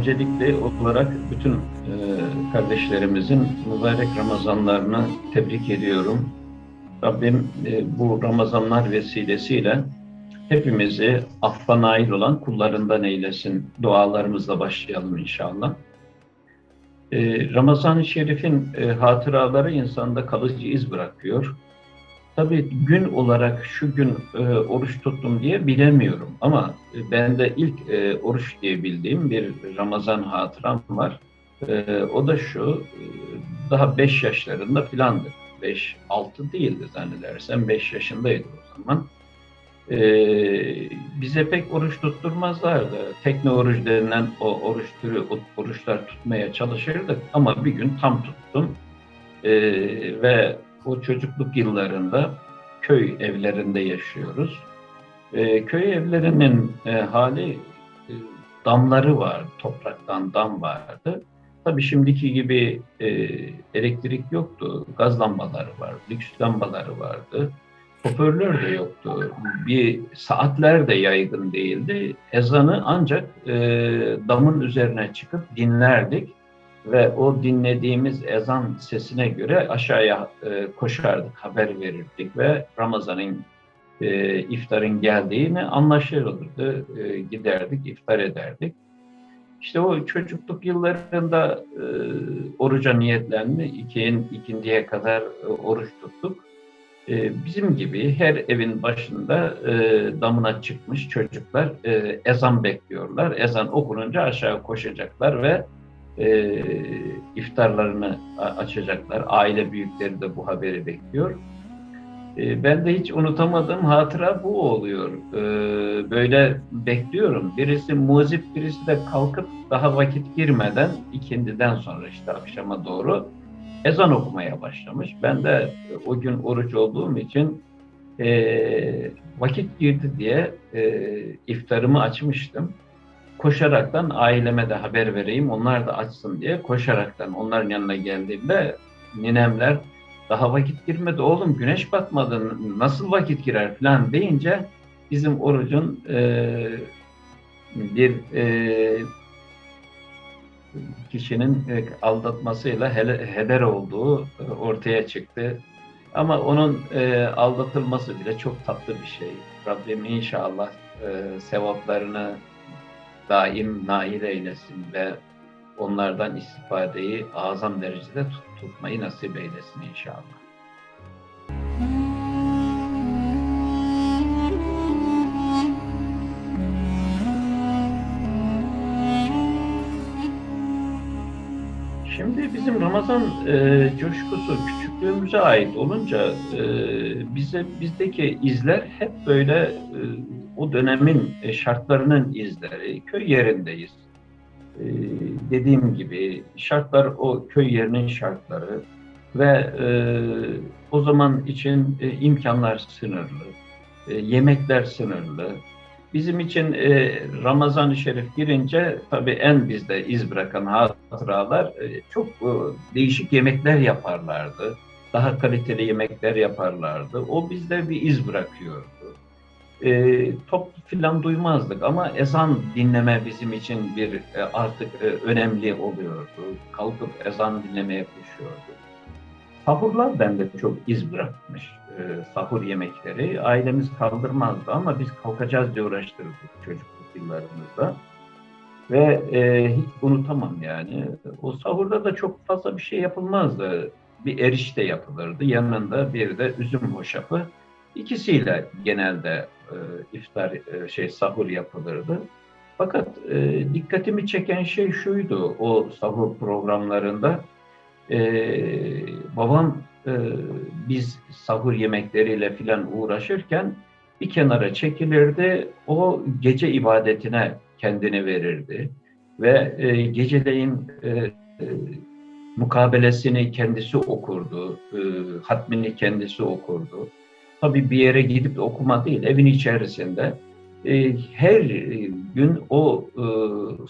öncelikli olarak bütün e, kardeşlerimizin mübarek Ramazanlarını tebrik ediyorum. Rabbim e, bu Ramazanlar vesilesiyle hepimizi affa nail olan kullarından eylesin. Dualarımızla başlayalım inşallah. E, Ramazan-ı Şerif'in hatıraları insanda kalıcı iz bırakıyor. Tabii gün olarak şu gün e, oruç tuttum diye bilemiyorum ama e, ben de ilk e, oruç diye bildiğim bir Ramazan hatıram var. E, o da şu, e, daha 5 yaşlarında filandı. 5, 6 değildi zannedersem 5 yaşındaydı o zaman. E, bize pek oruç tutturmazlardı. Tekne oruç denilen o oruç türü oruçlar tutmaya çalışırdık ama bir gün tam tuttum. E, ve o çocukluk yıllarında köy evlerinde yaşıyoruz. E, köy evlerinin e, hali e, damları var, topraktan dam vardı. Tabii şimdiki gibi e, elektrik yoktu, gaz lambaları var, lüks lambaları vardı. Hoparlör de yoktu. Bir saatler de yaygın değildi. Ezanı ancak e, damın üzerine çıkıp dinlerdik ve o dinlediğimiz ezan sesine göre aşağıya e, koşardık, haber verirdik ve Ramazan'ın e, iftarın geldiğini anlaşılırdı. E, giderdik, iftar ederdik. İşte o çocukluk yıllarında e, oruca niyetlendi. İkin, ikindiye kadar e, oruç tuttuk. E, bizim gibi her evin başında e, damına çıkmış çocuklar e, ezan bekliyorlar. Ezan okununca aşağı koşacaklar ve e, iftarlarını açacaklar. Aile büyükleri de bu haberi bekliyor. E, ben de hiç unutamadığım hatıra bu oluyor. E, böyle bekliyorum. Birisi muzip, birisi de kalkıp daha vakit girmeden ikindiden sonra işte akşama doğru ezan okumaya başlamış. Ben de o gün oruç olduğum için e, vakit girdi diye e, iftarımı açmıştım koşaraktan aileme de haber vereyim, onlar da açsın diye koşaraktan onların yanına geldiğimde ninemler daha vakit girmedi oğlum güneş batmadı nasıl vakit girer falan deyince bizim orucun e, bir e, kişinin e, aldatmasıyla hele, heder olduğu ortaya çıktı. Ama onun e, aldatılması bile çok tatlı bir şey. Rabbim inşallah e, sevaplarını daim nail eylesin ve onlardan istifadeyi azam derecede tut, tutmayı nasip eylesin inşallah. Şimdi bizim Ramazan e, coşkusu küçüklüğümüze ait olunca e, bize bizdeki izler hep böyle e, o dönemin e, şartlarının izleri. Köy yerindeyiz. E, dediğim gibi şartlar o köy yerinin şartları ve e, o zaman için e, imkanlar sınırlı, e, yemekler sınırlı. Bizim için e, Ramazan-ı Şerif girince tabii en bizde iz bırakan hatıralar e, çok e, değişik yemekler yaparlardı. Daha kaliteli yemekler yaparlardı. O bizde bir iz bırakıyordu e, top filan duymazdık ama ezan dinleme bizim için bir e, artık e, önemli oluyordu. Kalkıp ezan dinlemeye koşuyordu. Sahurlar bende çok iz bırakmış. E, sahur yemekleri ailemiz kaldırmazdı ama biz kalkacağız diye uğraştırdık çocukluk yıllarımızda. Ve e, hiç unutamam yani. O sahurda da çok fazla bir şey yapılmazdı. Bir erişte yapılırdı. Yanında bir de üzüm hoşafı. İkisiyle genelde e, iftar e, şey sahur yapılırdı. Fakat e, dikkatimi çeken şey şuydu o sahur programlarında. E, babam e, biz sahur yemekleriyle filan uğraşırken bir kenara çekilirdi. O gece ibadetine kendini verirdi. Ve e, geceleyin e, e, mukabelesini kendisi okurdu. E, hatmini kendisi okurdu tabii bir yere gidip de okuma değil, evin içerisinde e, her gün o e,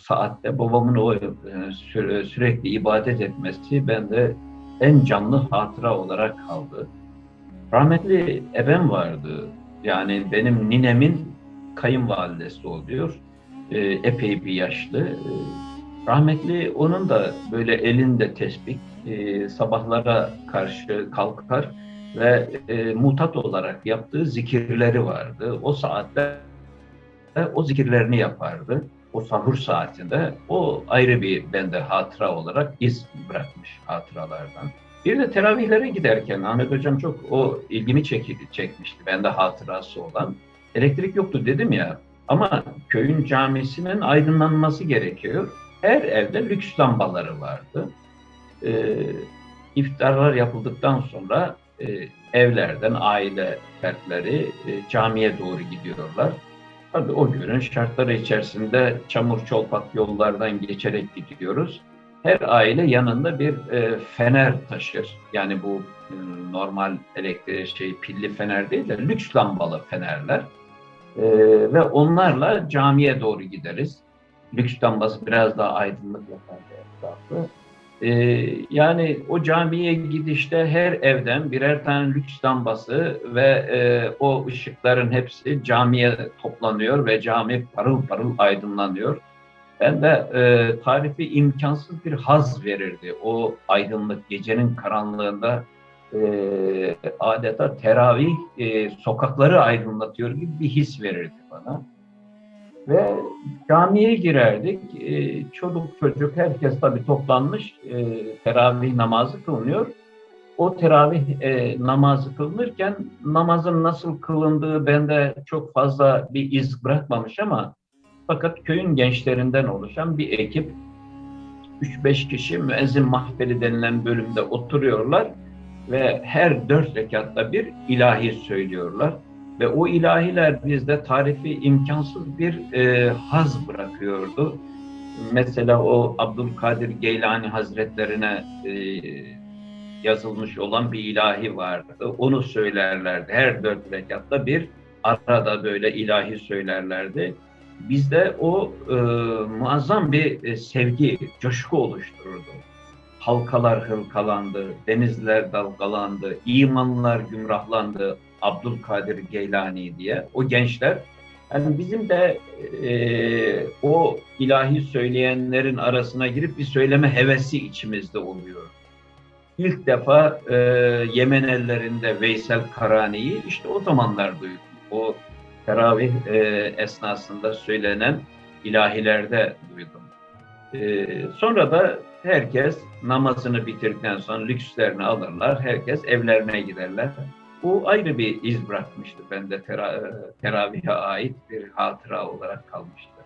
saatte babamın o e, süre, sürekli ibadet etmesi bende en canlı hatıra olarak kaldı. Rahmetli ebem vardı. Yani benim ninemin kayınvalidesi oluyor. E, epey bir yaşlı. E, Rahmetli onun da böyle elinde tesbih e, sabahlara karşı kalkar ve e, mutat olarak yaptığı zikirleri vardı. O saatte o zikirlerini yapardı. O sahur saatinde o ayrı bir bende hatıra olarak iz bırakmış hatıralardan. Bir de teravihlere giderken Ahmet Hocam çok o ilgimi çekildi, çekmişti. Bende hatırası olan. Elektrik yoktu dedim ya. Ama köyün camisinin aydınlanması gerekiyor. Her evde lüks lambaları vardı. Ee, iftarlar yapıldıktan sonra e, evlerden aile fertleri e, camiye doğru gidiyorlar. Tabii o günün şartları içerisinde çamur çolpak yollardan geçerek gidiyoruz. Her aile yanında bir e, fener taşır. Yani bu e, normal elektrik şey pilli fener değil de lüks lambalı fenerler. E, ve onlarla camiye doğru gideriz. Lüks lambası biraz daha aydınlık yapar etrafı. E, yani o camiye gidişte her evden birer tane lüks lambası ve e, o ışıkların hepsi camiye toplanıyor ve cami parıl parıl aydınlanıyor. Ben de e, tarifi imkansız bir haz verirdi. O aydınlık gecenin karanlığında e, adeta teravih e, sokakları aydınlatıyor gibi bir his verirdi bana. Ve camiye girerdik. E, çocuk çocuk herkes tabii toplanmış. E, teravih namazı kılınıyor. O teravih e, namazı kılınırken namazın nasıl kılındığı bende çok fazla bir iz bırakmamış ama fakat köyün gençlerinden oluşan bir ekip 3-5 kişi müezzin mahfeli denilen bölümde oturuyorlar ve her dört rekatta bir ilahi söylüyorlar. Ve o ilahiler bizde tarifi imkansız bir e, haz bırakıyordu. Mesela o Abdülkadir Geylani Hazretlerine e, yazılmış olan bir ilahi vardı. Onu söylerlerdi. Her dört rekatta bir arada böyle ilahi söylerlerdi. Bizde o e, muazzam bir e, sevgi, coşku oluştururdu. Halkalar hırkalandı, denizler dalgalandı, imanlar gümrahlandı, Abdülkadir Geylani diye o gençler yani bizim de e, o ilahi söyleyenlerin arasına girip bir söyleme hevesi içimizde oluyor. İlk defa e, Yemen ellerinde Veysel Karani'yi işte o zamanlar duydum. O teravih e, esnasında söylenen ilahilerde duydum. E, sonra da herkes namazını bitirdikten sonra lükslerini alırlar. Herkes evlerine giderler. Bu ayrı bir iz bırakmıştı bende tera, teravihe ait bir hatıra olarak kalmıştı.